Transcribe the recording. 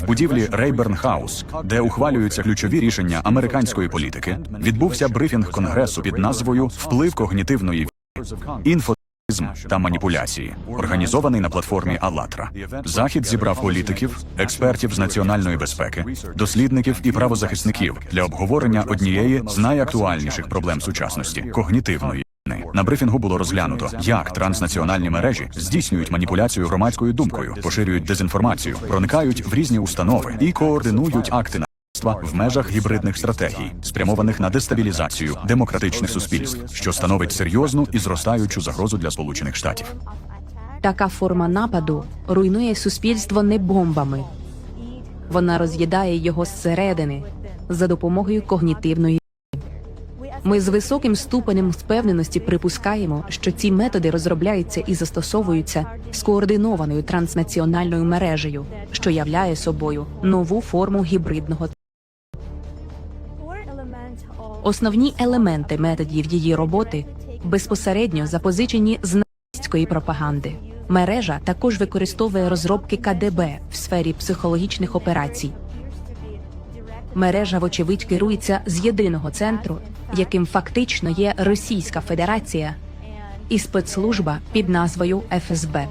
В будівлі Рейберн Хаус, де ухвалюються ключові рішення американської політики, відбувся брифінг конгресу під назвою Вплив когнітивної інфотизм та маніпуляції, організований на платформі АЛЛАТРА. Захід зібрав політиків, експертів з національної безпеки, дослідників і правозахисників для обговорення однієї з найактуальніших проблем сучасності когнітивної. На брифінгу було розглянуто, як транснаціональні мережі здійснюють маніпуляцію громадською думкою, поширюють дезінформацію, проникають в різні установи і координують акти насильства в межах гібридних стратегій, спрямованих на дестабілізацію демократичних суспільств, що становить серйозну і зростаючу загрозу для Сполучених Штатів. Така форма нападу руйнує суспільство не бомбами. Вона роз'їдає його зсередини за допомогою когнітивної. Ми з високим ступенем впевненості припускаємо, що ці методи розробляються і застосовуються скоординованою транснаціональною мережею, що являє собою нову форму гібридного. Основні елементи методів її роботи безпосередньо запозичені з нацистської пропаганди. Мережа також використовує розробки КДБ в сфері психологічних операцій. Мережа, вочевидь, керується з єдиного центру, яким фактично є Російська Федерація і спецслужба під назвою ФСБ.